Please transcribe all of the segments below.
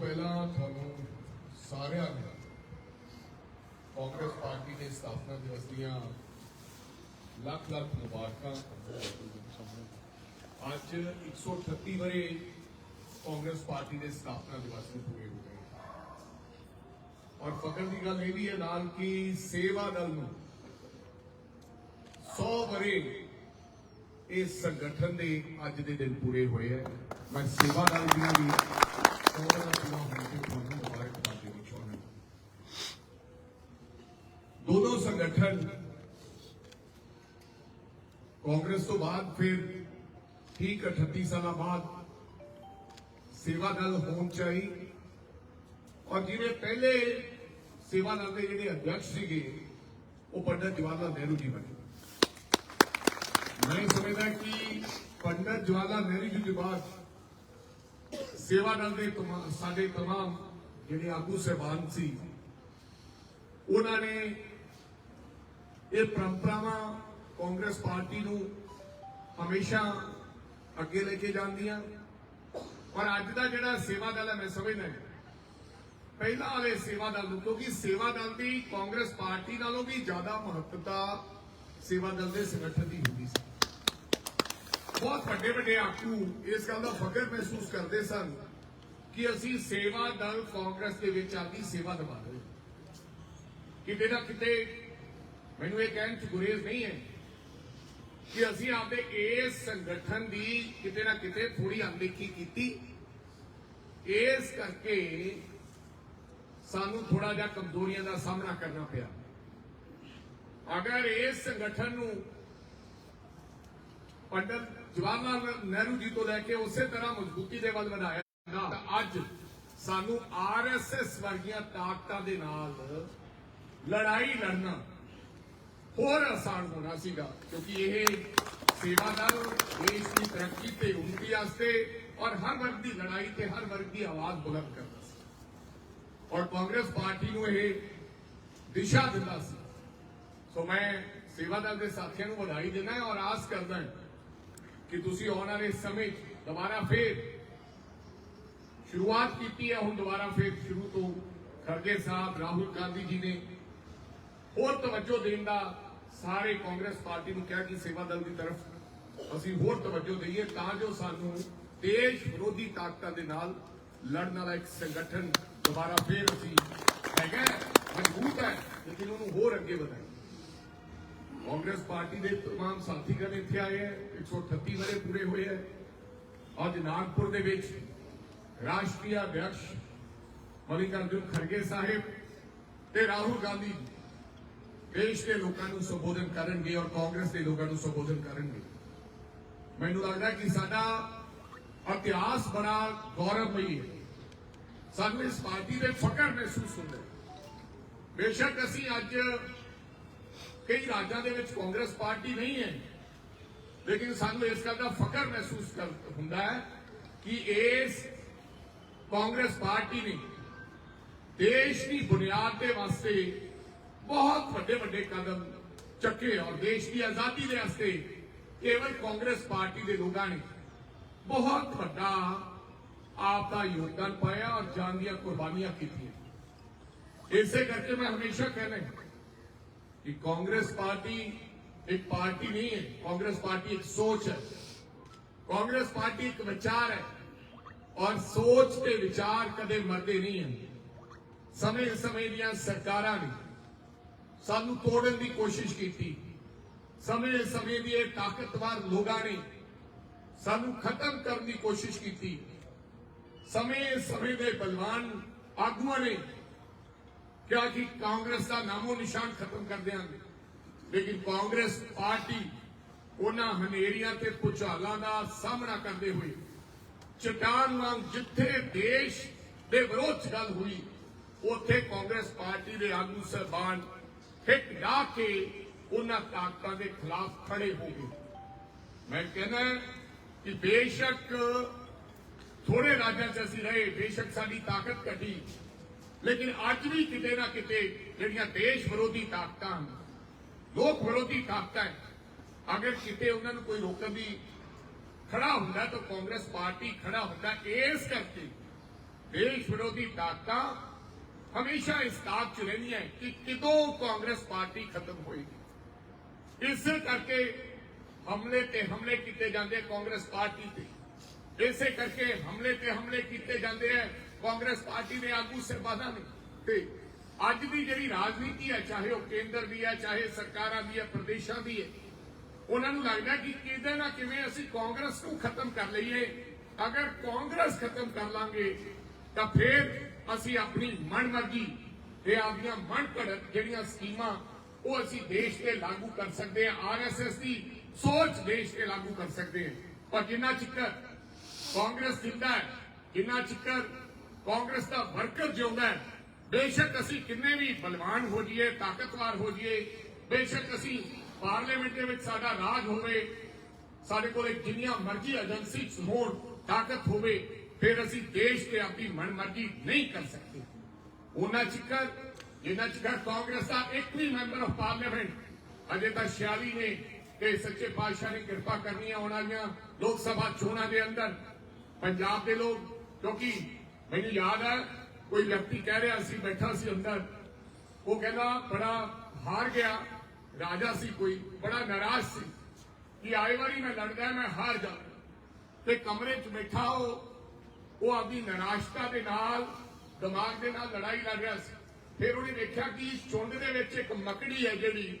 ਪਹਿਲਾਂ ਤੁਹਾਨੂੰ ਸਾਰਿਆਂ ਨੂੰ ਕਾਂਗਰਸ ਪਾਰਟੀ ਦੇ ਸਥਾਪਨਾ ਦਿਵਸ ਦੀਆਂ ਲੱਖ ਲੱਖ ਮੁਬਾਰਕਾਂ। ਅੱਜ 138 ਵਰੇ ਕਾਂਗਰਸ ਪਾਰਟੀ ਦੇ ਸਥਾਪਨਾ ਦਿਵਸ ਨੂੰ ਪੂਰੇ ਹੋ ਗਏ। ਔਰ ਫ਼ਕਰ ਦੀ ਗੱਲ ਇਹ ਵੀ ਹੈ ਨਾਲ ਕਿ ਸੇਵਾ ਦਲ ਨੂੰ 100 ਵਰੇ ਇਸ ਸੰਗਠਨ ਦੇ ਅੱਜ ਦੇ ਦਿਨ ਪੂਰੇ ਹੋਏ ਹੈ। ਮੈਂ ਸੇਵਾ ਦਲ ਦੀਆਂ ਵੀ ਉਹਨਾਂ ਦਾ ਪੂਰਾ ਹੋਣ ਤੇ ਤੁਹਾਨੂੰ ਮੁਬਾਰਕਬਾਦ ਦੇਣੀ ਚਾਹੁੰਦਾ ਦੋਨੋਂ ਸੰਗਠਨ ਕਾਂਗਰਸ ਤੋਂ ਬਾਅਦ ਫਿਰ ਠੀਕ 38 ਸਾਲਾਂ ਬਾਅਦ ਸੇਵਾ ਦਲ ਹੋਣ ਚਾਹੀ ਔਰ ਜਿਵੇਂ ਪਹਿਲੇ ਸੇਵਾ ਦਲ ਦੇ ਜਿਹੜੇ ਅਧਿਕਸ਼ ਸੀਗੇ ਉਹ ਪੰਡਤ ਜਵਾਹਰ ਲਾਲ ਨਹਿਰੂ ਜੀ ਬਣੇ ਮੈਂ ਸਮਝਦਾ ਕਿ ਪੰਡਤ ਜਵਾਹਰ ਲਾਲ ਨਹਿਰੂ ਜੀ ਦੇ ਬਾਅਦ ਸੇਵਾ ਦਲ ਦੇ ਤਮਾ- ਸਾਡੇ तमाम ਜਿਹੜੇ ਆਗੂ ਸਹਿਬਾਨ ਸੀ ਉਹਨਾਂ ਨੇ ਇਹ ਪਰੰਪਰਾਵਾਂ ਕਾਂਗਰਸ ਪਾਰਟੀ ਨੂੰ ਹਮੇਸ਼ਾ ਅੱਗੇ ਲੈ ਕੇ ਜਾਂਦੀਆਂ ਔਰ ਅੱਜ ਦਾ ਜਿਹੜਾ ਸੇਵਾ ਦਲ ਹੈ ਮੈਂ ਸਮਝਦਾ ਪਹਿਲਾਂ ਵਾਲੇ ਸੇਵਾ ਦਲ ਨੂੰ ਕਿਉਂਕਿ ਸੇਵਾ ਦਲ ਦੀ ਕਾਂਗਰਸ ਪਾਰਟੀ ਨਾਲੋਂ ਵੀ ਜ਼ਿਆਦਾ ਮਹੱਤਤਾ ਸੇਵਾ ਦਲ ਦੇ ਸੰਗਠਨ ਦੀ ਹੁੰਦੀ ਸੀ ਬਹੁਤ ਵੱਡੇ ਵੱਡੇ ਆਗੂ ਇਸ ਗੱਲ ਦਾ ਫਖਰ ਮਹਿਸੂਸ ਕਰਦੇ ਸਨ ਕਿ ਅਸੀਂ ਸੇਵਾ ਦਲ ਕਾਂਗਰਸ ਦੇ ਵਿੱਚ ਆਪਦੀ ਸੇਵਾ ਨਿਭਾ ਰਹੇ ਕਿਤੇ ਨਾ ਕਿਤੇ ਮੈਨੂੰ ਇਹ ਕਹਿਣ ਚ ਗੁਰੇਜ਼ ਨਹੀਂ ਹੈ ਕਿ ਅਸੀਂ ਆਪਦੇ ਇਸ ਸੰਗਠਨ ਦੀ ਕਿਤੇ ਨਾ ਕਿਤੇ ਥੋੜੀ ਅਣਦੇਖੀ ਕੀਤੀ। ਇਸ ਕਰਕੇ ਸਾਨੂੰ ਥੋੜਾ ਜਿਹਾ ਕਮਜ਼ੋਰੀਆਂ ਦਾ ਸਾਹਮਣਾ ਕਰਨਾ ਪਿਆ। ਅਗਰ ਇਸ ਸੰਗਠਨ ਨੂੰ ਪੰਡਤ ਜਵਾਹਰ ਲਾਲ ਨਹਿਰੂ ਜੀ ਤੋਂ ਲੈ ਕੇ ਉਸੇ ਤਰ੍ਹਾਂ ਮਜ਼ਬੂਤੀ ਦੇ ਵੱਲ ਵਧਾਇਆ ਨਾ ਤਾਂ ਅੱਜ ਸਾਨੂੰ ਆਰਐਸਐਸ ਵਰਗੀਆਂ ਤਾਕਤਾਂ ਦੇ ਨਾਲ ਲੜਾਈ ਲੜਨਾ ਹੋਰ ਆਸਾਨ ਹੋਣਾ ਸੀਗਾ, ਕਿਉਂਕਿ ਇਹ ਸੇਵਾ ਦਲ ਦੇਸ਼ ਦੀ ਤਰੱਕੀ ਤੇ ਉਨਤੀ ਵਾਸਤੇ ਔਰ ਹਰ ਵਰਗ ਦੀ ਲੜਾਈ ਤੇ ਹਰ ਵਰਗ ਦੀ ਆਵਾਜ਼ ਬੁਲੰਦ ਕਰਦਾ ਸੀ। ਔਰ ਕਾਂਗਰਸ ਪਾਰਟੀ ਨੂੰ ਇਹ ਦਿਸ਼ਾ ਦਿੰਦਾ ਸੀ। ਸੋ ਮੈਂ ਸੇਵਾ ਦਲ ਦੇ ਸਾਥੀਆਂ ਨੂੰ ਵਧਾਈ ਦਿੰਦਾ ਹਾਂ ਔਰ ਆਸ ਕਰਦਾ ਹਾਂ ਕਿ ਤੁਸੀਂ ਆਉਣ ਵਾਲੇ ਸਮੇਂ 'ਚ ਦੁਬਾਰਾ ਫੇਰ ਸ਼ੁਰੂਆਤ ਕੀਤੀ ਹੈ, ਹੁਣ ਦੁਬਾਰਾ ਫੇਰ ਸ਼ੁਰੂ ਤੋਂ ਖੜਗੇ ਸਾਹਿਬ, ਰਾਹੁਲ ਗਾਂਧੀ ਜੀ ਨੇ। ਹੋਰ ਤਵੱਜੋ ਦੇਣ ਦਾ ਸਾਰੇ ਕਾਂਗਰਸ ਪਾਰਟੀ ਨੂੰ ਕਿਹਾ ਕਿ ਸੇਵਾ ਦਲ ਦੀ ਤਰਫ ਅਸੀਂ ਹੋਰ ਤਵੱਜੋ ਦਈਏ ਤਾਂ ਜੋ ਸਾਨੂੰ ਦੇਸ਼ ਵਿਰੋਧੀ ਤਾਕਤਾਂ ਦੇ ਨਾਲ ਲੜਨ ਵਾਲਾ ਇੱਕ ਸੰਗਠਨ ਦੁਬਾਰਾ ਫੇਰ ਅਸੀਂ ਹੈਗਾ ਮਜ਼ਬੂਤ ਹੈ, ਲੇਕਿਨ ਉਹਨੂੰ ਹੋਰ ਅੱਗੇ ਵਧਾਈਏ। ਕਾਂਗਰਸ ਪਾਰਟੀ ਦੇ तमाम ਸਾਥੀਗਣ ਇੱਥੇ ਆਏ ਹੈ 138 ਵਰੇ ਪੂਰੇ ਹੋਏ ਹੈ ਅੱਜ ਨਾਗਪੁਰ ਦੇ ਵਿੱਚ ਰਾਸ਼ਟਰੀ ਅਧਿਕਸ਼ ਮਲਿਕਾਰਜੁਨ ਖੜਗੇ ਸਾਹਿਬ ਤੇ ਰਾਹੁਲ ਗਾਂਧੀ ਜੀ ਦੇਸ਼ ਦੇ ਲੋਕਾਂ ਨੂੰ ਸੰਬੋਧਨ ਕਰਨਗੇ ਔਰ ਕਾਂਗਰਸ ਦੇ ਲੋਕਾਂ ਨੂੰ ਸੰਬੋਧਨ ਕਰਨਗੇ ਮੈਨੂੰ ਲੱਗਦਾ ਕਿ ਸਾਡਾ ਇਤਿਹਾਸ ਬੜਾ ਗੌਰਵਮਈ ਹੈ ਸਾਨੂੰ ਇਸ ਪਾਰਟੀ ਦੇ ਫਕਰ ਮਹਿਸੂਸ ਹੁੰਦਾ ਹੈ ਬੇਸ਼ੱਕ ਅਸੀਂ ਅੱਜ ਕਈ ਰਾਜਾਂ ਦੇ ਵਿੱਚ ਕਾਂਗਰਸ ਪਾਰਟੀ ਨਹੀਂ ਹੈ। ਲੇਕਿਨ ਸਾਨੂੰ ਇਸ ਗੱਲ ਦਾ ਫਕਰ ਮਹਿਸੂਸ ਹੁੰਦਾ ਹੈ ਕਿ ਇਸ ਕਾਂਗਰਸ ਪਾਰਟੀ ਨੇ ਦੇਸ਼ ਦੀ ਬੁਨਿਆਦ ਦੇ ਵਾਸਤੇ ਬਹੁਤ ਵੱਡੇ ਵੱਡੇ ਕਦਮ ਚੱਕੇ ਔਰ ਦੇਸ਼ ਦੀ ਆਜ਼ਾਦੀ ਦੇ ਵਾਸਤੇ ਕੇਵਲ ਕਾਂਗਰਸ ਪਾਰਟੀ ਦੇ ਲੋਕਾਂ ਨੇ ਬਹੁਤ ਵੱਡਾ ਆਪ ਦਾ ਯੋਗਦਾਨ ਪਾਇਆ ਔਰ ਜਾਨ ਦੀਆਂ ਕੁਰਬਾਨੀਆਂ ਕੀਤੀਆਂ। ਇਸੇ ਕਰਕੇ ਮੈਂ ਹਮੇਸ਼ਾ ਕਹਿੰਦਾ ਕਿ ਕਾਂਗਰਸ ਪਾਰਟੀ ਇੱਕ ਪਾਰਟੀ ਨਹੀਂ ਹੈ ਕਾਂਗਰਸ ਪਾਰਟੀ ਇੱਕ ਸੋਚ ਹੈ ਕਾਂਗਰਸ ਪਾਰਟੀ ਇੱਕ ਵਿਚਾਰ ਹੈ ਔਰ ਸੋਚ ਤੇ ਵਿਚਾਰ ਕਦੇ ਮਰਦੇ ਨਹੀਂ ਹਨ ਸਮੇਂ ਸਮੇਂ ਦੀਆਂ ਸਰਕਾਰਾਂ ਨੇ ਸਾਨੂੰ ਤੋੜਨ ਦੀ ਕੋਸ਼ਿਸ਼ ਕੀਤੀ ਸਮੇਂ ਸਮੇਂ ਦੀ ਇਹ ਤਾਕਤਵਰ ਲੋਕਾਂ ਨੇ ਸਾਨੂੰ ਖਤਮ ਕਰਨ ਦੀ ਕੋਸ਼ਿਸ਼ ਕੀਤੀ ਸਮੇਂ ਸਮੇਂ ਦੇ ਬਲਵਾਨ ਆਗੂਆਂ ਨੇ ਕਿਹਾ ਕਿ ਕਾਂਗਰਸ ਦਾ ਨਾਮੋ ਨਿਸ਼ਾਨ ਖਤਮ ਕਰ ਦਿਆਂਗੇ। ਲੇਕਿਨ ਕਾਂਗਰਸ ਪਾਰਟੀ ਉਹਨਾਂ ਹਨੇਰੀਆਂ ਤੇ ਭੁਚਾਲਾਂ ਦਾ ਸਾਹਮਣਾ ਕਰਦੇ ਹੋਏ, ਚਟਾਨ ਵਾਂਗ ਜਿੱਥੇ ਦੇਸ਼ ਦੇ ਵਿਰੋਧ 'ਚ ਗੱਲ ਹੋਈ, ਉੱਥੇ ਕਾਂਗਰਸ ਪਾਰਟੀ ਦੇ ਆਗੂ ਸਹਿਬਾਨ ਹਿੱਟ ਲਾ ਕੇ ਉਹਨਾਂ ਤਾਕਤਾਂ ਦੇ ਖਿਲਾਫ ਖੜੇ ਹੋ ਗਏ। ਮੈਂ ਕਹਿੰਦਾ ਕਿ ਬੇਸ਼ੱਕ ਥੋੜੇ ਰਾਜਾਂ 'ਚ ਅਸੀਂ ਰਹੇ, ਬੇਸ਼ੱਕ ਸਾਡੀ ਤਾਕਤ ਘਟੀ। ਲੇਕਿਨ ਅੱਜ ਵੀ ਕਿਤੇ ਨਾ ਕਿਤੇ ਜਿਹੜੀਆਂ ਦੇਸ਼ ਵਿਰੋਧੀ ਤਾਕਤਾਂ ਹਨ ਲੋਕ ਵਿਰੋਧੀ ਤਾਕਤਾਂ ਹੈ, ਅਗਰ ਕਿਤੇ ਉਹਨਾਂ ਨੂੰ ਕੋਈ ਰੋਕਣ ਦੀ ਖੜਾ ਹੁੰਦਾ ਤਾਂ ਕਾਂਗਰਸ ਪਾਰਟੀ ਖੜਾ ਹੁੰਦਾ ਇਸ ਕਰਕੇ ਦੇਸ਼ ਵਿਰੋਧੀ ਤਾਕਤਾਂ ਹਮੇਸ਼ਾ ਇਸ ਤਾਕ ਚ ਰਹਿੰਦੀਆਂ ਕਿ ਕਿਦੋਂ ਕਾਂਗਰਸ ਪਾਰਟੀ ਖਤਮ ਹੋਏਗੀ। ਇਸੇ ਕਰਕੇ ਹਮਲੇ ਤੇ ਹਮਲੇ ਕੀਤੇ ਜਾਂਦੇ ਕਾਂਗਰਸ ਪਾਰਟੀ ਤੇ। ਇਸੇ ਕਰਕੇ ਹਮਲੇ ਤੇ ਹਮਲੇ ਕੀਤੇ ਜਾਂਦੇ ਆ ਕਾਂਗਰਸ ਪਾਰਟੀ ਦੇ ਆਗੂ ਸਰਬਾਨਾਂ ਨੇ। ਤੇ ਅੱਜ ਦੀ ਜਿਹੜੀ ਰਾਜਨੀਤੀ ਹੈ, ਚਾਹੇ ਉਹ ਕੇਂਦਰ ਦੀ ਹੈ, ਚਾਹੇ ਸਰਕਾਰਾਂ ਦੀ ਹੈ, ਪ੍ਰਦੇਸ਼ਾਂ ਦੀ ਹੈ, ਉਹਨਾਂ ਨੂੰ ਲੱਗਦਾ ਕਿ ਕਿਤੇ ਨਾ ਕਿਵੇਂ ਅਸੀਂ ਕਾਂਗਰਸ ਨੂੰ ਖਤਮ ਕਰ ਲਈਏ। ਅਗਰ ਕਾਂਗਰਸ ਖਤਮ ਕਰ ਲਾਂਗੇ, ਤਾਂ ਫਿਰ ਅਸੀਂ ਆਪਣੀ ਮਨਮਰਜ਼ੀ ਤੇ ਆਪਣੀਆਂ ਮਨ ਘੜਤ ਜਿਹੜੀਆਂ ਸਕੀਮਾਂ, ਉਹ ਅਸੀਂ ਦੇਸ਼ ਤੇ ਲਾਗੂ ਕਰ ਸਕਦੇ ਹਾਂ। ਆਰਐਸਐਸ ਦੀ ਸੋਚ ਦੇਸ਼ ਤੇ ਲਾਗੂ ਕਰ ਸਕਦੇ ਹਾਂ। ਪਰ ਜਿੰਨਾ ਚਿਕਰ ਕਾਂਗਰਸ ਜਿੰਦਾ ਹੈ, ਜਿੰਨਾ ਚਿਕਰ ਕਾਂਗਰਸ ਦਾ ਵਰਕਰ ਜਿਉਂਦਾ ਹੈ, ਬੇਸ਼ੱਕ ਅਸੀਂ ਕਿੰਨੇ ਵੀ ਬਲਵਾਨ ਹੋ ਜਾਈਏ, ਤਾਕਤਵਰ ਹੋ ਜਾਈਏ, ਬੇਸ਼ੱਕ ਅਸੀਂ ਪਾਰਲੀਮੈਂਟ ਦੇ ਵਿੱਚ ਸਾਡਾ ਰਾਜ ਹੋਵੇ, ਸਾਡੇ ਕੋਲ ਜਿੰਨੀਆਂ ਮਰਜ਼ੀ ਏਜੰਸੀ ਹੋਣ ਤਾਕਤ ਹੋਵੇ, ਫਿਰ ਅਸੀਂ ਦੇਸ਼ ਤੇ ਆਪਣੀ ਮਨਮਰਜ਼ੀ ਨਹੀਂ ਕਰ ਸਕਦੇ। ਉਹਨਾਂ ਚਿਕਰ, ਜਿੰਨਾ ਚਿਕਰ ਕਾਂਗਰਸ ਦਾ ਇੱਕ ਵੀ ਮੈਂਬਰ ਆਫ ਪਾਰਲੀਮੈਂਟ ਅਜੇ ਤਾਂ 46 ਨੇ ਤੇ ਸੱਚੇ ਪਾਤਸ਼ਾਹ ਨੇ ਕਿਰਪਾ ਕਰਨੀ ਆ ਆਉਣ ਵਾਲੀਆਂ ਲੋਕ ਸਭਾ ਚੋਣਾਂ ਦੇ ਅੰਦਰ। ਪੰਜਾਬ ਦੇ ਲੋਕ, ਕਿਉਂਕਿ ਮੈਨੂੰ ਯਾਦ ਹੈ, ਕੋਈ ਵਿਅਕਤੀ ਕਹਿ ਰਿਹਾ ਸੀ, ਬੈਠਾ ਸੀ ਅੰਦਰ। ਉਹ ਕਹਿੰਦਾ, ਬੜਾ ਹਾਰ ਗਿਆ, ਰਾਜਾ ਸੀ ਕੋਈ, ਬੜਾ ਨਾਰਾਜ਼ ਸੀ। ਕਿ ਆਏ ਵਾਰੀ ਮੈਂ ਲੜਦਾ ਮੈਂ ਹਾਰ ਜਾਵਾਂ ਤੇ ਕਮਰੇ 'ਚ ਬੈਠਾ ਉਹ ਉਹ ਆਪਣੀ ਨਿਰਾਸ਼ਤਾ ਦੇ ਨਾਲ, ਦਿਮਾਗ ਦੇ ਨਾਲ ਲੜਾਈ ਲੜ ਰਿਹਾ ਸੀ। ਫਿਰ ਉਹਨੇ ਵੇਖਿਆ ਕਿ ਚੁੰਡ ਦੇ ਵਿੱਚ ਇੱਕ ਮਕੜੀ ਹੈ ਜਿਹੜੀ,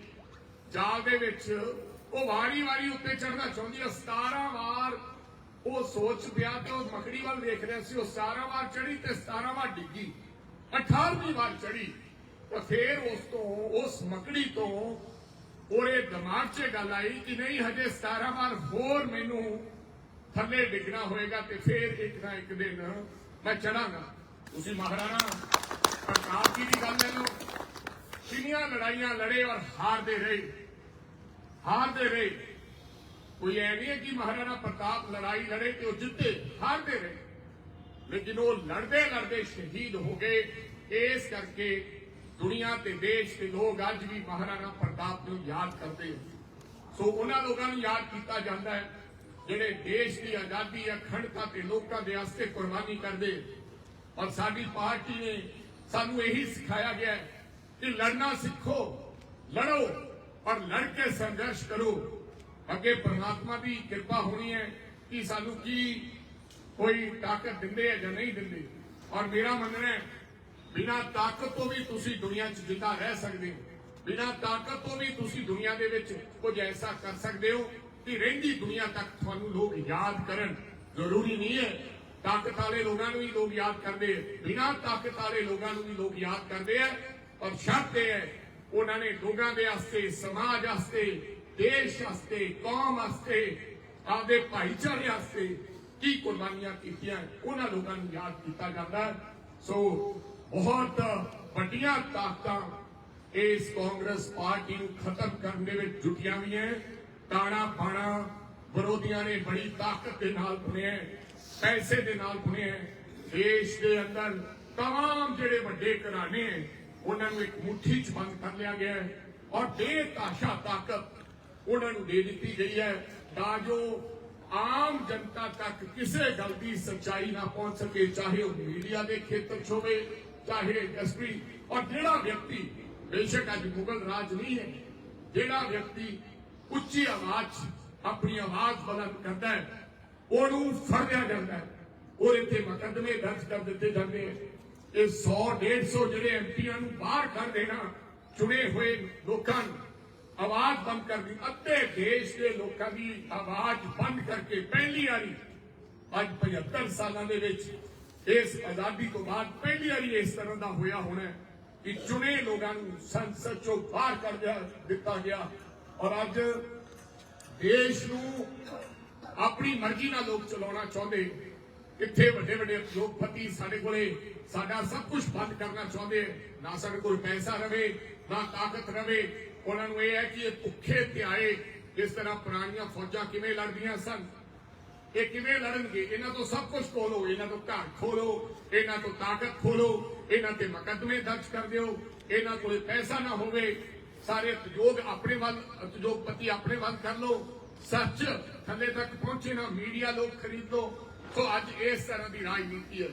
ਜਾਲ ਦੇ ਵਿੱਚ, ਉਹ ਵਾਰੀ-ਵਾਰੀ ਉੱਤੇ ਚੜਨਾ ਚਾਹੁੰਦੀ ਹੈ। 17 ਵਾਰ ਉਹ ਸੋਚ ਪਿਆ ਤੇ ਉਹ ਮਕੜੀ ਵੱਲ ਵੇਖ ਰਿਹਾ ਸੀ, ਉਹ 17 ਵਾਰ ਚੜੀ ਤੇ 17 ਵਾਰ ਡਿੱਗੀ। 18ਵੀਂ ਵਾਰ ਚੜੀ ਤਾਂ ਫਿਰ ਉਸ ਤੋਂ, ਉਸ ਮਕੜੀ ਤੋਂ ਉਹਦੇ ਦਿਮਾਗ 'ਚ ਗੱਲ ਆਈ ਕਿ ਨਹੀਂ, ਹਜੇ 17 ਵਾਰ ਹੋਰ ਮੈਨੂੰ ਥੱਲੇ ਡਿੱਗਣਾ ਹੋਏਗਾ ਤੇ ਫੇਰ ਇੱਕ ਨਾ ਇੱਕ ਦਿਨ ਮੈਂ ਚੜਾਂਗਾ ਤੁਸੀਂ ਮਹਾਰਾਣਾ ਪ੍ਰਤਾਪ ਜੀ ਦੀ ਗੱਲ ਲੈ ਲਓ ਕਿੰਨੀਆਂ ਲੜਾਈਆਂ ਲੜੇ ਔਰ ਹਾਰਦੇ ਰਹੇ ਹਾਰਦੇ ਰਹੇ। ਕੋਈ ਐ ਨਹੀਂ ਹੈ ਕਿ ਮਹਾਰਾਣਾ ਪ੍ਰਤਾਪ ਲੜਾਈ ਲੜੇ ਤੇ ਉਹ ਜਿੱਤੇ, ਹਾਰਦੇ ਰਹੇ। ਲੇਕਿਨ ਉਹ ਲੜਦੇ ਲੜਦੇ ਸ਼ਹੀਦ ਹੋ ਗਏ। ਇਸ ਕਰਕੇ ਦੁਨੀਆ ਤੇ ਦੇਸ਼ ਦੇ ਲੋਕ ਅੱਜ ਵੀ ਮਹਾਰਾਣਾ ਪ੍ਰਤਾਪ ਨੂੰ ਯਾਦ ਕਰਦੇ ਸੋ ਉਹਨਾਂ ਲੋਕਾਂ ਨੂੰ ਯਾਦ ਕੀਤਾ ਜਾਂਦਾ ਹੈ, ਜਿਹੜੇ ਦੇਸ਼ ਦੀ ਆਜ਼ਾਦੀ ਅਖੰਡਤਾ ਤੇ ਲੋਕਾਂ ਦੇ ਵਾਸਤੇ ਕੁਰਬਾਨੀ ਕਰਦੇ ਔਰ ਸਾਡੀ ਪਾਰਟੀ ਨੇ ਸਾਨੂੰ ਇਹੀ ਸਿਖਾਇਆ ਗਿਆ ਹੈ ਕਿ ਲੜਨਾ ਸਿੱਖੋ, ਲੜੋ ਔਰ ਲੜ ਕੇ ਸੰਘਰਸ਼ ਕਰੋ। ਅੱਗੇ ਪ੍ਰਮਾਤਮਾ ਦੀ ਕਿਰਪਾ ਹੋਣੀ ਹੈ ਕਿ ਸਾਨੂੰ ਕੀ ਕੋਈ ਤਾਕਤ ਦਿੰਦੇ ਹੈ ਜਾਂ ਨਹੀਂ ਦਿੰਦੇ। ਔਰ ਮੇਰਾ ਮੰਨਣਾ ਹੈ, ਬਿਨਾਂ ਤਾਕਤ ਤੋਂ ਵੀ ਤੁਸੀਂ ਦੁਨੀਆ 'ਚ ਜਿੰਦਾ ਰਹਿ ਸਕਦੇ ਹੋ। ਬਿਨਾਂ ਤਾਕਤ ਤੋਂ ਵੀ ਤੁਸੀਂ ਦੁਨੀਆ ਦੇ ਵਿੱਚ ਕੁਝ ਐਸਾ ਕਰ ਸਕਦੇ ਹੋ ਕਿ ਰਹਿੰਦੀ ਦੁਨੀਆ ਤੱਕ ਤੁਹਾਨੂੰ ਲੋਕ ਯਾਦ ਕਰਨ। ਜ਼ਰੂਰੀ ਨਹੀਂ ਹੈ, ਤਾਕਤ ਵਾਲੇ ਲੋਕਾਂ ਨੂੰ ਵੀ ਲੋਕ ਯਾਦ ਕਰਦੇ ਬਿਨਾ ਤਾਕਤ ਵਾਲੇ ਲੋਕਾਂ ਨੂੰ ਵੀ ਲੋਕ ਯਾਦ ਕਰਦੇ ਹੈ ਔਰ ਸ਼ਰਤ ਇਹ ਹੈ, ਉਹਨਾਂ ਨੇ ਲੋਕਾਂ ਦੇ ਵਾਸਤੇ, ਸਮਾਜ ਵਾਸਤੇ ਦੇਸ਼ ਵਾਸਤੇ ਕੌਮ ਵਾਸਤੇ ਆਪਦੇ ਭਾਈਚਾਰੇ ਵਾਸਤੇ ਕੀ ਕੁਰਬਾਨੀਆਂ ਕੀਤੀਆਂ ਉਹਨਾਂ ਲੋਕਾਂ ਨੂੰ ਯਾਦ ਕੀਤਾ ਜਾਂਦਾ ਹੈ। ਸੋ ਬਹੁਤ ਵੱਡੀਆਂ ਤਾਕਤਾਂ ਇਸ ਕਾਂਗਰਸ ਪਾਰਟੀ ਨੂੰ ਖਤਮ ਕਰਨ ਦੇ ਵਿੱਚ ਜੁਟੀਆਂ ਵੀ ਹੈ ਤਾਣਾ ਬਾਣਾ ਵਿਰੋਧੀਆਂ ਨੇ ਬੜੀ ਤਾਕਤ ਦੇ ਨਾਲ ਬੁਣਿਆ ਹੈ, ਪੈਸੇ ਦੇ ਨਾਲ ਬੁਣਿਆ ਹੈ। ਦੇਸ਼ ਦੇ ਅੰਦਰ तमाम ਜਿਹੜੇ ਵੱਡੇ ਘਰਾਣੇ ਹੈ ਉਹਨਾਂ ਨੂੰ ਇੱਕ ਮੁੱਠੀ 'ਚ ਬੰਦ ਕਰ ਲਿਆ ਗਿਆ ਹੈ ਔਰ ਬੇਤਾਸ਼ਾ ਤਾਕਤ ਉਹਨਾਂ ਨੂੰ ਦੇ ਦਿੱਤੀ ਗਈ ਹੈ। ਤਾਂ ਜੋ ਆਮ ਜਨਤਾ ਤੱਕ ਕਿਸੇ ਗੱਲ ਦੀ ਸੱਚਾਈ ਨਾ ਪਹੁੰਚ ਸਕੇ, ਚਾਹੇ ਉਹ ਮੀਡੀਆ ਦੇ ਖੇਤਰ 'ਚ ਹੋਵੇ, ਚਾਹੇ ਇੰਡਸਟਰੀ ਔਰ ਜਿਹੜਾ ਵਿਅਕਤੀ, ਬੇਸ਼ੱਕ ਅੱਜ ਮੁਗਲ ਰਾਜ ਨਹੀਂ ਹੈ, ਜਿਹੜਾ ਵਿਅਕਤੀ ਉੱਚੀ ਆਵਾਜ਼ 'ਚ ਆਪਣੀ ਆਵਾਜ਼ ਬੁਲੰਦ ਕਰਦਾ ਹੈ, ਉਹਨੂੰ ਫੜਿਆ ਜਾਂਦਾ ਹੈ। ਉਹਦੇ ਇੱਥੇ ਮੁਕੱਦਮੇ ਦਰਜ ਕਰ ਦਿੱਤੇ ਜਾਂਦੇ ਹੈ। ਇਹ 100 150 ਜਿਹੜੇ ਐਮਪੀਆਂ ਨੂੰ ਬਾਹਰ ਕਰ ਦੇਣਾ ਚੁਣੇ ਹੋਏ ਲੋਕਾਂ ਨੂੰ ਆਵਾਜ਼ ਬੰਦ ਕਰ ਦੀ ਅੱਧੇ ਦੇਸ਼ ਦੇ ਲੋਕਾਂ ਦੀ ਆਵਾਜ਼ ਬੰਦ ਕਰਕੇ ਪਹਿਲੀ ਵਾਰੀ ਅੱਜ 75 ਸਾਲਾਂ ਦੇ ਵਿੱਚ ਇਸ ਆਜ਼ਾਦੀ ਤੋਂ ਬਾਅਦ ਪਹਿਲੀ ਵਾਰੀ ਇਸ ਤਰ੍ਹਾਂ ਦਾ ਹੋਇਆ ਹੋਣਾ ਕਿ ਚੁਣੇ ਲੋਕਾਂ ਨੂੰ ਸੰਸਦ ਚੋਂ ਬਾਹਰ ਕਰ ਦਿੱਤਾ ਗਿਆ ਔਰ ਅੱਜ ਦੇਸ਼ ਨੂੰ ਆਪਣੀ ਮਰਜ਼ੀ ਨਾਲ ਲੋਕ ਚਲਾਉਣਾ ਚਾਹੁੰਦੇ ਕਿੱਥੇ ਵੱਡੇ ਵੱਡੇ ਉਦਯੋਗਪਤੀ ਸਾਡੇ ਕੋਲੇ ਸਾਡਾ ਸਭ ਕੁਝ ਬੰਦ ਕਰਨਾ ਚਾਹੁੰਦੇ ਨਾ ਸਾਡੇ ਕੋਲ ਪੈਸਾ ਰਵੇ ਨਾ ਤਾਕਤ ਰਵੇ ਉਹਨਾਂ ਨੂੰ ਇਹ ਹੈ ਕਿ ਇਹ ਭੁੱਖੇ ਧਿਆਏ ਇਸ ਤਰ੍ਹਾਂ ਪੁਰਾਣੀਆਂ ਫੌਜਾਂ ਕਿਵੇਂ ਲੜਦੀਆਂ ਸਨ, ਇਹ ਕਿਵੇਂ ਲੜਨਗੇ? ਇਹਨਾਂ ਤੋਂ ਸਭ ਕੁਝ ਖੋਲੋ ਇਹਨਾਂ ਤੋਂ ਘਰ ਖੋਲੋ ਇਹਨਾਂ ਤੋਂ ਤਾਕਤ ਖੋਲੋ ਇਹਨਾਂ ਤੇ ਮੁਕੱਦਮੇ ਦਰਜ ਕਰ ਦਿਓ, ਇਹਨਾਂ ਕੋਲੇ ਪੈਸਾ ਨਾ ਹੋਵੇ, ਸਾਰੇ ਉਦਯੋਗ ਆਪਣੇ ਵੱਲ, ਉਦਯੋਗਪਤੀ ਆਪਣੇ ਵੱਲ ਕਰ ਲੋ ਸੱਚ ਥੱਲੇ ਤੱਕ ਪਹੁੰਚੇ ਨਾ, ਮੀਡੀਆ ਲੋਕ ਖਰੀਦ ਲੋ ਸੋ ਅੱਜ ਇਸ ਤਰ੍ਹਾਂ ਦੀ ਰਾਜਨੀਤੀ ਹੈ।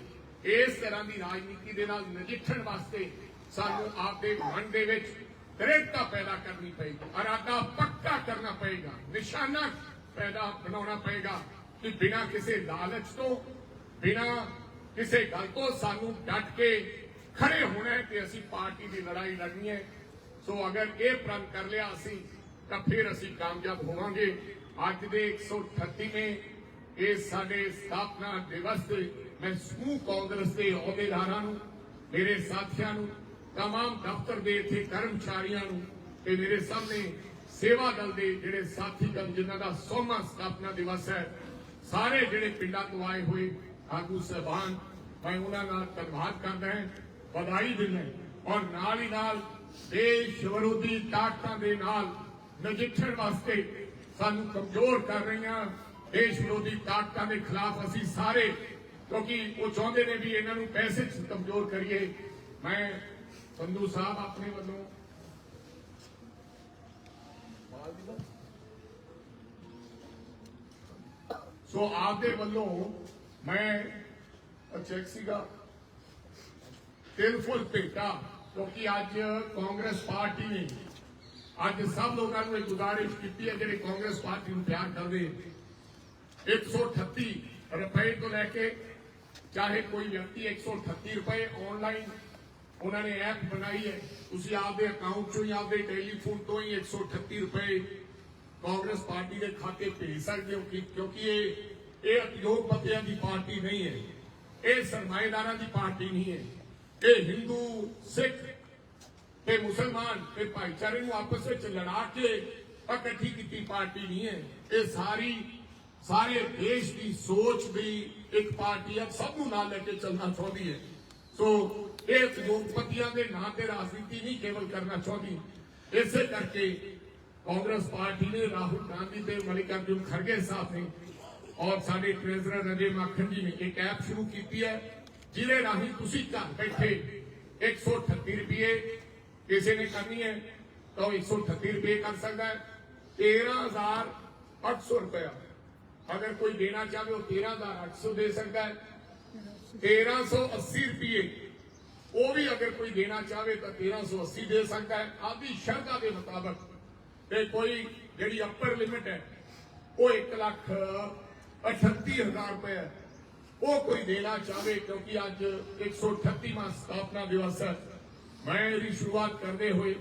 ਇਸ ਤਰ੍ਹਾਂ ਦੀ ਰਾਜਨੀਤੀ ਦੇ ਨਾਲ ਨਜਿੱਠਣ ਵਾਸਤੇ ਸਾਨੂੰ ਆਪਦੇ ਮਨ ਦੇ ਵਿੱਚ ਦ੍ਰਿੜਤਾ ਪੈਦਾ ਕਰਨੀ ਪਏਗੀ, ਇਰਾਦਾ ਪੱਕਾ ਕਰਨਾ ਪਏਗਾ, ਨਿਸ਼ਾਨਾ ਪੈਦਾ ਬਣਾਉਣਾ ਪਏਗਾ ਕਿ ਬਿਨਾਂ ਕਿਸੇ ਲਾਲਚ ਤੋਂ, ਬਿਨਾਂ ਕਿਸੇ ਗੱਲ ਤੋਂ ਸਾਨੂੰ ਡਟ ਕੇ ਖੜੇ ਹੋਣਾ ਹੈ ਕਿ ਅਸੀਂ ਪਾਰਟੀ ਦੀ ਲੜਾਈ ਲੜਨੀ ਹੈ। ਸੋ ਅਗਰ ਇਹ ਪ੍ਰਣ ਕਰ ਲਿਆ ਅਸੀਂ, ਤਾਂ ਫਿਰ ਅਸੀਂ ਕਾਮਯਾਬ ਹੋਵਾਂਗੇ। ਅੱਜ ਦੇ 138ਵੇਂ ਇਹ ਸਾਡੇ ਸਥਾਪਨਾ ਦਿਵਸ ਤੇ ਮੈਂ ਸਮੂਹ ਕਾਂਗਰਸ ਦੇ ਅਹੁਦੇਦਾਰਾਂ ਨੂੰ, ਮੇਰੇ ਸਾਥੀਆਂ ਨੂੰ तमाम ਦਫ਼ਤਰ ਦੇ ਇੱਥੇ ਕਰਮਚਾਰੀਆਂ ਨੂੰ ਤੇ ਮੇਰੇ ਸਾਹਮਣੇ ਸੇਵਾ ਦਲ ਦੇ ਜਿਹੜੇ ਸਾਥੀ ਦਲ ਜਿਨ੍ਹਾਂ ਦਾ ਸੋਮਾ ਸਥਾਪਨਾ ਦਿਵਸ ਹੈ ਸਾਰੇ ਜਿਹੜੇ ਪਿੰਡਾਂ ਤੋਂ ਆਏ ਹੋਏ ਆਗੂ ਸਹਿਬਾਨ ਮੈਂ ਉਹਨਾਂ ਨਾਲ ਧੰਨਵਾਦ ਕਰਦਾ ਹਾਂ ਵਧਾਈ ਦਿੰਦਾ ਹਾਂ ਔਰ ਨਾਲ ਹੀ ਨਾਲ ਦੇਸ਼ ਵਿਰੋਧੀ ਤਾਕਤਾਂ ਦੇ ਨਾਲ ਨਜਿੱਠਣ ਵਾਸਤੇ ਸਾਨੂੰ ਕਮਜ਼ੋਰ ਕਰ ਰਹੀਆਂ ਦੇਸ਼ ਵਿਰੋਧੀ ਤਾਕਤਾਂ ਦੇ ਖਿਲਾਫ ਅਸੀਂ ਸਾਰੇ ਕਿਉਂਕਿ ਉਹ ਚਾਹੁੰਦੇ ਨੇ ਵੀ ਇਹਨਾਂ ਨੂੰ ਪੈਸੇ 'ਚ ਕਮਜ਼ੋਰ ਕਰੀਏ ਮੈਂ ਸੰਧੂ ਸਾਹਿਬ ਆਪਣੇ ਵੱਲੋਂ। ਸੋ ਆਪਦੇ ਵੱਲੋਂ ਮੈਂ ਚੈੱਕ ਸੀਗਾ। ਤਿਲਫੁਲ ਭੇਟਾ, ਕਿਉਂਕਿ ਅੱਜ ਕਾਂਗਰਸ ਪਾਰਟੀ ਨੇ, ਅੱਜ ਸਭ ਲੋਕਾਂ ਨੂੰ ਇਹ ਗੁਜ਼ਾਰਿਸ਼ ਕੀਤੀ ਹੈ, ਜਿਹੜੇ ਕਾਂਗਰਸ ਪਾਰਟੀ ਨੂੰ ਪਿਆਰ ਕਰਦੇ 138 ਰੁਪਏ ਤੋਂ ਲੈ ਕੇ, ਚਾਹੇ ਕੋਈ ਵਿਅਕਤੀ 138 ਰੁਪਏ ਆਨਲਾਈਨ ਉਹਨਾਂ ਨੇ ਐਪ ਬਣਾਈ ਹੈ ਤੁਸੀਂ ਆਪਦੇ ਅਕਾਊਂਟ ਚੋਂ ਜਾਂ ਆਪਦੇ ਟੈਲੀਫੋਨ ਤੋਂ ਹੀ 138 ਰੁਪਏ ਕਾਂਗਰਸ ਪਾਰਟੀ ਦੇ ਖਾਤੇ ਭੇਜ ਸਕਦੇ ਹੋ ਕਿ ਕਿਉਂਕਿ ਇਹ ਇਹ ਉਦਯੋਗਪਤੀਆਂ ਦੀ ਪਾਰਟੀ ਨਹੀਂ ਹੈ ਇਹ ਸਰਮਾਏਦਾਰਾਂ ਦੀ ਪਾਰਟੀ ਨਹੀਂ ਹੈ ਇਹ ਹਿੰਦੂ ਸਿੱਖ ਤੇ ਮੁਸਲਮਾਨ ਤੇ ਭਾਈਚਾਰੇ ਨੂੰ ਆਪਸ ਵਿੱਚ ਲੜਾ ਕੇ ਇਕੱਠੀ ਕੀਤੀ ਪਾਰਟੀ ਨਹੀਂ ਹੈ ਇਹ ਸਾਰੀ ਸਾਰੇ ਦੇਸ਼ ਦੀ ਸੋਚ ਦੀ ਇੱਕ ਪਾਰਟੀ ਹੈ ਸਭ ਨੂੰ ਨਾਲ ਲੈ ਕੇ ਚੱਲਣਾ ਚਾਹੁੰਦੀ ਹੈ ਸੋ ਇਹ ਉਦਯੋਗਪਤੀਆਂ ਦੇ ਨਾਂ ਤੇ ਰਾਜਨੀਤੀ ਨਹੀਂ ਕੇਵਲ ਕਰਨਾ ਚਾਹੁੰਦੀ, ਇਸੇ ਕਰਕੇ ਕਾਂਗਰਸ ਪਾਰਟੀ ਨੇ ਰਾਹੁਲ ਗਾਂਧੀ ਤੇ ਮਲਿਕਾਰਜੁਨ ਖੜਗੇ ਸਾਹਿਬ ਨੇ ਔਰ ਸਾਡੇ ਟ੍ਰੇਜ਼ਰਰ ਅਜੇ ਮਾਖਨ ਜੀ ਨੇ ਇੱਕ ਐਪ ਸ਼ੁਰੂ ਕੀਤੀ ਹੈ, ਜਿਹਦੇ ਰਾਹੀਂ ਤੁਸੀਂ ਘਰ ਬੈਠੇ 138 ਰੁਪਏ ਕਿਸੇ ਨੇ ਕਰਨੀ ਹੈ, ਤਾਂ ਉਹ 138 ਰੁਪਏ ਕਰ ਸਕਦਾ ਹੈ। 13800 ਰੁਪਇਆ। ਅਗਰ ਕੋਈ ਦੇਣਾ ਚਾਹੇ ਉਹ 13800 ਦੇ ਸਕਦਾ ਹੈ। 1380 ਰੁਪਏ ਉਹ ਵੀ ਅਗਰ ਕੋਈ ਦੇਣਾ ਚਾਹਵੇ ਤਾਂ 1380 ਦੇ ਸਕਦਾ ਹੈ। ਆਦੀ ਸ਼ਰਧਾ ਦੇ ਮੁਤਾਬਕ। ਤੇ ਕੋਈ ਜਿਹੜੀ ਅਪਰ ਲਿਮਿਟ ਹੈ, ਉਹ 1 ਲੱਖ 38000 ਰੁਪਏ ਹੈ। ਉਹ ਕੋਈ ਦੇਣਾ ਚਾਹਵੇ ਕਿਉਂਕਿ ਅੱਜ 138ਵਾਂ ਸਥਾਪਨਾ ਦਿਵਸ ਹੈ। ਮੈਂ ਇਹਦੀ ਸ਼ੁਰੂਆਤ ਕਰਦੇ ਹੋਏ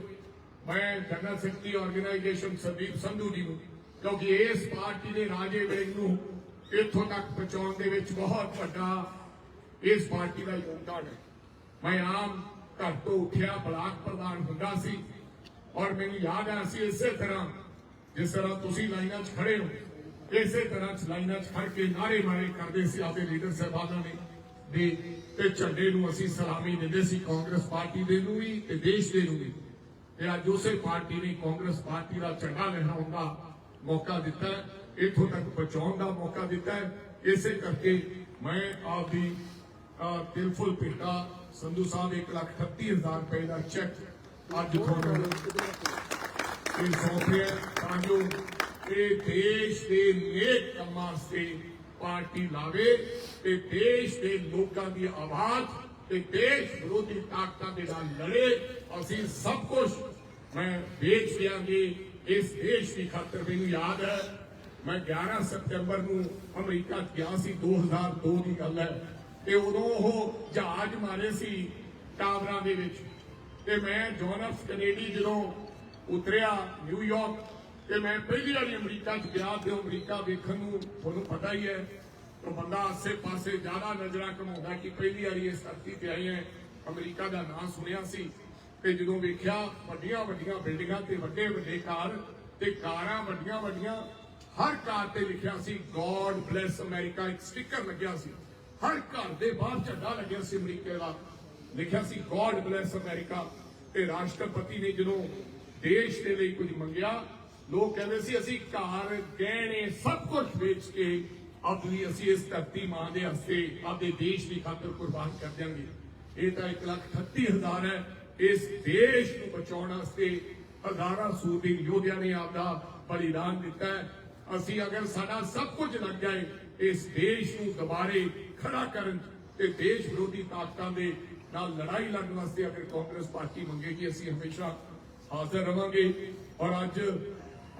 ਮੈਂ general secretary organisation Sandeep Sandhu ji ਨੂੰ ਕਿਉਂਕਿ ਇਸ ਪਾਰਟੀ ਦੇ ਰਾਜੇ ਵੇਗ ਨੂੰ ਇੱਥੋਂ ਤੱਕ ਪਹੁੰਚਾਉਣ ਦੇ ਵਿੱਚ ਬਹੁਤ ਵੱਡਾ ਇਸ ਪਾਰਟੀ ਦਾ ਯੋਗਦਾਨ ਹੈ। ਮੈਂ ਆਮ ਘਰ ਤੋਂ ਉੱਠਿਆ ਬਲਾਕ ਪ੍ਰਧਾਨ ਹੁੰਦਾ ਸੀ ਔਰ ਮੈਨੂੰ ਯਾਦ ਹੈ ਅਸੀਂ ਇਸੇ ਤਰ੍ਹਾਂ ਜਿਸ ਤਰ੍ਹਾਂ ਤੁਸੀਂ ਲਾਈਨਾਂ 'ਚ ਖੜੇ ਹੋ ਇਸੇ ਤਰ੍ਹਾਂ ਲਾਈਨਾਂ 'ਚ ਖੜ ਕੇ ਨਾਰੇ ਮਾਰੇ ਕਰਦੇ ਸੀ ਆਪਦੇ ਲੀਡਰ ਸਾਹਿਬਾਨਾਂ ਨੇ ਦੇ ਤੇ ਝੰਡੇ ਨੂੰ ਅਸੀਂ ਸਲਾਮੀ ਦਿੰਦੇ ਸੀ ਕਾਂਗਰਸ ਪਾਰਟੀ ਦੇ ਨੂੰ ਵੀ ਤੇ ਦੇਸ਼ ਦੇ ਨੂੰ ਵੀ। ਤੇ ਅੱਜ ਉਸੇ ਪਾਰਟੀ ਨੇ ਕਾਂਗਰਸ ਪਾਰਟੀ ਦਾ ਝੰਡਾ ਲਹਿਰਾਉਣ ਦਾ ਮੌਕਾ ਦਿੱਤਾ ਇੱਥੋਂ ਤੱਕ ਪਹੁੰਚਾਉਣ ਦਾ ਮੌਕਾ ਦਿੱਤਾ ਇਸੇ ਕਰਕੇ ਮੈਂ ਆਪਦੀ ਅਹ, ਦਿਲਫੁਲ ਭੇਟਾ ਸੰਧੂ ਸਾਹਿਬ 138000 ਰੁਪਏ ਦਾ ਚੈੱਕ ਅੱਜ ਤੁਹਾਨੂੰ ਇਹ ਸੌਂਪਿਆ ਤਾਂ ਜੋ ਇਹ ਦੇਸ਼ ਦੇ ਨੇਕ ਕੰਮਾਂ ਵਾਸਤੇ ਪਾਰਟੀ ਲਾਵੇ ਤੇ ਦੇਸ਼ ਦੇ ਲੋਕਾਂ ਦੀ ਆਵਾਜ਼ ਤੇ ਦੇਸ਼ ਵਿਰੋਧੀ ਤਾਕਤਾਂ ਦੇ ਨਾਲ ਲੜੇ। ਅਸੀਂ ਸਭ ਕੁਝ ਮੈਂ ਵੇਚ ਦਿਆਂਗੇ ਇਸ ਦੇਸ਼ ਦੀ ਖਾਤਰ ਮੈਨੂੰ ਯਾਦ ਹੈ। ਮੈਂ 11 ਸਤੰਬਰ ਨੂੰ ਅਮਰੀਕਾ ਗਿਆ ਸੀ। 2002 ਦੀ ਗੱਲ ਹੈ। ਤੇ ਉਦੋਂ ਉਹ ਜਹਾਜ਼ ਮਾਰੇ ਸੀ ਟਾਵਰਾਂ ਦੇ ਵਿੱਚ। ਤੇ ਮੈਂ ਜੌਨ ਐਫ ਕੈਨੇਡੀ ਜਦੋਂ ਉਤਰਿਆ ਨਿਊਯਾਰਕ ਤੇ ਮੈਂ ਪਹਿਲੀ ਵਾਰੀ ਅਮਰੀਕਾ 'ਚ ਗਿਆ ਤੇ ਅਮਰੀਕਾ ਵੇਖਣ ਨੂੰ ਤੁਹਾਨੂੰ ਪਤਾ ਹੀ ਹੈ, ਉਹ ਬੰਦਾ ਆਸੇ ਪਾਸੇ ਜ਼ਿਆਦਾ ਨਜ਼ਰਾਂ ਘਮਾਉਂਦਾ ਕਿ ਪਹਿਲੀ ਵਾਰੀ ਇਸ ਧਰਤੀ ਤੇ ਆਏ ਹੈ। ਅਮਰੀਕਾ ਦਾ ਨਾਂ ਸੁਣਿਆ ਸੀ ਤੇ ਜਦੋਂ ਵੇਖਿਆ ਵੱਡੀਆਂ ਵੱਡੀਆਂ ਬਿਲਡਿੰਗਾਂ ਤੇ ਵੱਡੇ ਵੱਡੇ ਕਾਰ ਤੇ ਕਾਰਾਂ ਵੱਡੀਆਂ ਵੱਡੀਆਂ ਹਰ ਕਾਰ ਤੇ ਲਿਖਿਆ ਸੀ ਗੋਡ ਬlesਸ ਅਮਰੀਕਾ ਇੱਕ ਸਟicker ਲੱਗਿਆ ਸੀ। ਹਰ ਘਰ ਦੇ ਬਾਹਰ ਝੰਡਾ ਲੱਗਿਆ ਸੀ ਅਮਰੀਕਾ ਦਾ ਲਿਖਿਆ ਸੀ ਗੋਡ ਬlesਸ ਅਮਰੀਕਾ ਤੇ ਰਾਸ਼ਟਰਪਤੀ ਨੇ ਜਦੋਂ ਦੇਸ਼ ਦੇ ਲਈ ਕੁਝ ਮੰਗਿਆ, ਲੋਕ ਕਹਿੰਦੇ ਸੀ, ਅਸੀਂ ਘਰ ਗਹਿਣੇ ਸਭ ਕੁਝ ਵੇਚ ਕੇ ਆਪਣੀ, ਅਸੀਂ ਇਸ ਧਰਤੀ ਮਾਂ ਦੇ ਹੱਥੇ ਆਪਦੇ ਦੇਸ਼ ਦੀ ਖਾਤਰ ਕੁਰਬਾਨ ਕਰ ਦਿਆਂਗੇ। ਇਹ ਤਾਂ 138000 ਹੈ। ਇਸ ਦੇਸ਼ ਨੂੰ ਬਚਾਉਣ ਵਾਸਤੇ ਹਜ਼ਾਰਾਂ ਸੂਬੇ ਯੋਧਿਆਂ ਨੇ ਆਪਦਾ ਬਲੀਦਾਨ ਦਿੱਤਾ ਅਸੀਂ ਅਗਰ ਸਾਡਾ ਸਭ ਕੁਝ ਲੱਗ ਜਾਏ, ਇਸ ਦੇਸ਼ ਨੂੰ ਦੁਬਾਰੇ ਖੜਾ ਕਰਨ ਤੇ ਦੇਸ਼ ਵਿਰੋਧੀ ਤਾਕਤਾਂ ਦੇ ਨਾਲ ਲੜਾਈ ਲੜਨ ਵਾਸਤੇ ਅਗਰ ਕਾਂਗਰਸ ਪਾਰਟੀ ਮੰਗੇਗੀ, ਅਸੀਂ ਹਮੇਸ਼ਾ ਹਾਜ਼ਰ ਰਵਾਂਗੇ। ਔਰ ਅੱਜ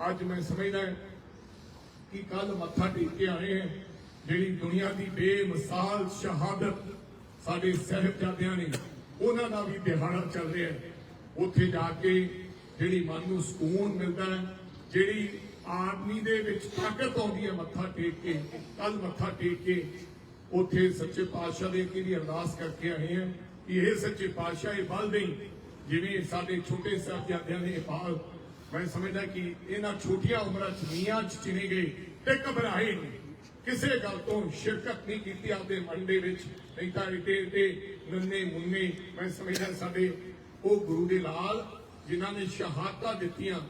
ਅੱਜ ਮੈਂ ਸਮਝਦਾ ਕਿ ਕੱਲ ਮੱਥਾ ਟੇਕ ਕੇ ਆਏ ਹੈ, ਜਿਹੜੀ ਦੁਨੀਆ ਦੀ ਬੇਮਿਸਾਲ ਸ਼ਹਾਦਤ ਸਾਡੇ ਸਹਿਬਜ਼ਾਦਿਆਂ ਨੇ, ਉਹਨਾਂ ਦਾ ਵੀ ਦਿਹਾੜਾ ਚੱਲ ਰਿਹਾ ਹੈ। ਉੱਥੇ ਜਾ ਕੇ ਜਿਹੜੀ ਮਨ ਨੂੰ ਸਕੂਨ ਮਿਲਦਾ ਹੈ, ਜਿਹੜੀ ਆਦਮੀ ਦੇ ਵਿੱਚ ਤਾਕਤ ਆਉਂਦੀ ਹੈ, ਮੱਥਾ ਟੇਕ ਕੇ ਕੱਲ ਮੱਥਾ ਟੇਕ ਕੇ ਉੱਥੇ ਸੱਚੇ ਪਾਤਸ਼ਾਹ ਦੇ ਅੱਗੇ ਵੀ ਅਰਦਾਸ ਕਰਕੇ ਆਏ ਹਾਂ ਕਿ ਇਹ ਸੱਚੇ ਪਾਤਸ਼ਾਹ, ਇਹ ਬਲ ਦੇਈ, ਜਿਵੇਂ ਸਾਡੇ ਛੋਟੇ ਸਾਹਿਬਜ਼ਾਦਿਆਂ ਨੇ ਇਹ ਮੈਂ ਸਮਝਦਾ ਕਿ ਇਹਨਾਂ ਛੋਟੀਆਂ ਉਮਰਾਂ ਚ ਨੀਆਂ ਚ ਚਿਣੇ ਗਏ ਤੇ ਘਬਰਾਏ ਨਹੀਂ ਕਿਸੇ ਗੱਲ ਤੋਂ ਸ਼ਿਰਕਤ ਨਹੀਂ ਕੀਤੀ ਆਪਦੇ ਮਨ ਦੇ ਵਿੱਚ। ਨਹੀਂ ਤਾਂ ਇਤੇ ਇਤੇ ਨੰਨੇ ਮੁੰਨੇ, ਮੈਂ ਸਮਝਦਾ ਸਾਡੇ ਉਹ ਗੁਰੂ ਦੇ ਲਾਲ, ਜਿਨ੍ਹਾਂ ਨੇ ਸ਼ਹਾਦਤਾਂ ਦਿੱਤੀਆਂ,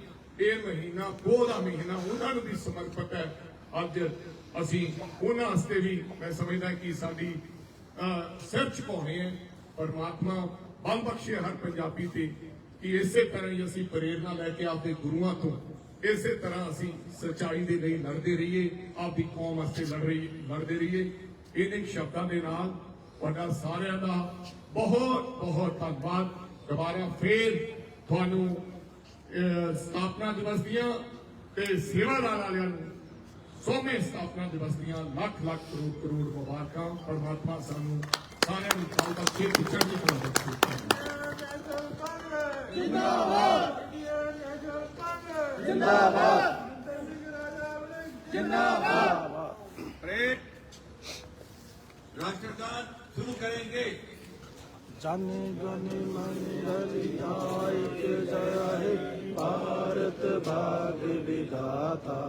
ਇਹ ਮਹੀਨਾ, ਪੋਹ ਦਾ ਮਹੀਨਾ, ਉਹਨਾਂ ਨੂੰ ਵੀ ਸਮਰਪਿਤ ਹੈ। ਅੱਜ ਅਸੀਂ ਉਹਨਾਂ ਵਾਸਤੇ ਵੀ ਮੈਂ ਸਮਝਦਾ ਕਿ ਸਾਡੀ ਅਹ, ਸਿਰ ਝੁਕਾਉਣੇ ਹੈ ਪਰਮਾਤਮਾ ਬਲ ਬਖਸ਼ੇ ਹਰ ਪੰਜਾਬੀ ਤੇ ਕਿ ਇਸੇ ਤਰ੍ਹਾਂ ਹੀ ਅਸੀਂ ਪ੍ਰੇਰਣਾ ਲੈ ਕੇ ਆਪਦੇ ਗੁਰੂਆਂ ਤੋਂ ਇਸੇ ਤਰ੍ਹਾਂ ਅਸੀਂ ਸੱਚਾਈ ਦੇ ਲਈ ਲੜਦੇ ਰਹੀਏ ਆਪਦੀ ਕੌਮ ਵਾਸਤੇ ਲੜ ਰਹੀ ਲੜਦੇ ਰਹੀਏ। ਇਹਨੇ ਸ਼ਬਦਾਂ ਦੇ ਨਾਲ ਤੁਹਾਡਾ ਸਾਰਿਆਂ ਦਾ ਬਹੁਤ ਬਹੁਤ ਧੰਨਵਾਦ। ਦੁਬਾਰਾ ਫੇਰ ਤੁਹਾਨੂੰ ਸਥਾਪਨਾ ਦਿਵਸ ਦੀਆਂ ਤੇ ਸੇਵਾਦਾਰ ਵਾਲਿਆਂ ਨੂੰ ਸੋਮੇ ਸਥਾਪਨਾ ਦਿਵਸ ਦੀਆਂ ਲੱਖ ਲੱਖ ਕਰੋੜ ਕਰੋੜ ਮੁਬਾਰਕਾਂ ਪਰਮਾਤਮਾ ਸਾਨੂੰ ਸਾਰਿਆਂ ਨੂੰ ਕੱਲ ਤੱਕ ਚੇਤ ਚੜ੍ਹਦੀ ਕਲਾ ਬਖਸ਼ੇ राष्ट्रगान शुरू करेंगे जन गण मन अधिनायक जय हे भारत भाग्य विधाता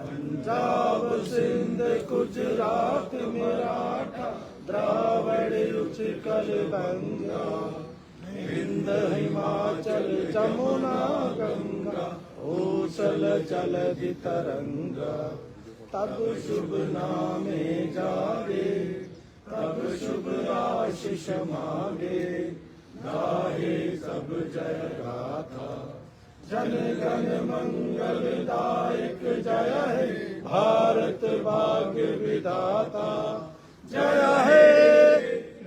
पंजाब सिंध गुजरात मराठा द्रावण उत्कल बंगा हिंद हिमाचल जमुना गंगा ओसल जलधि तरंगा तब शुभ नामे जागे तब शुभ आशीष मांगे गाहे सब जय गाथा जन गण मंगल दायक जय हे भारत भाग्य विधाता जय हे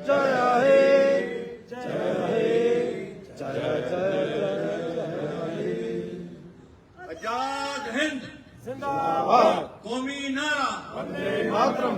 जय हे जय हे जय जय आजाद हिंद जिंदाबाद कौमी नारा वंदे मातरम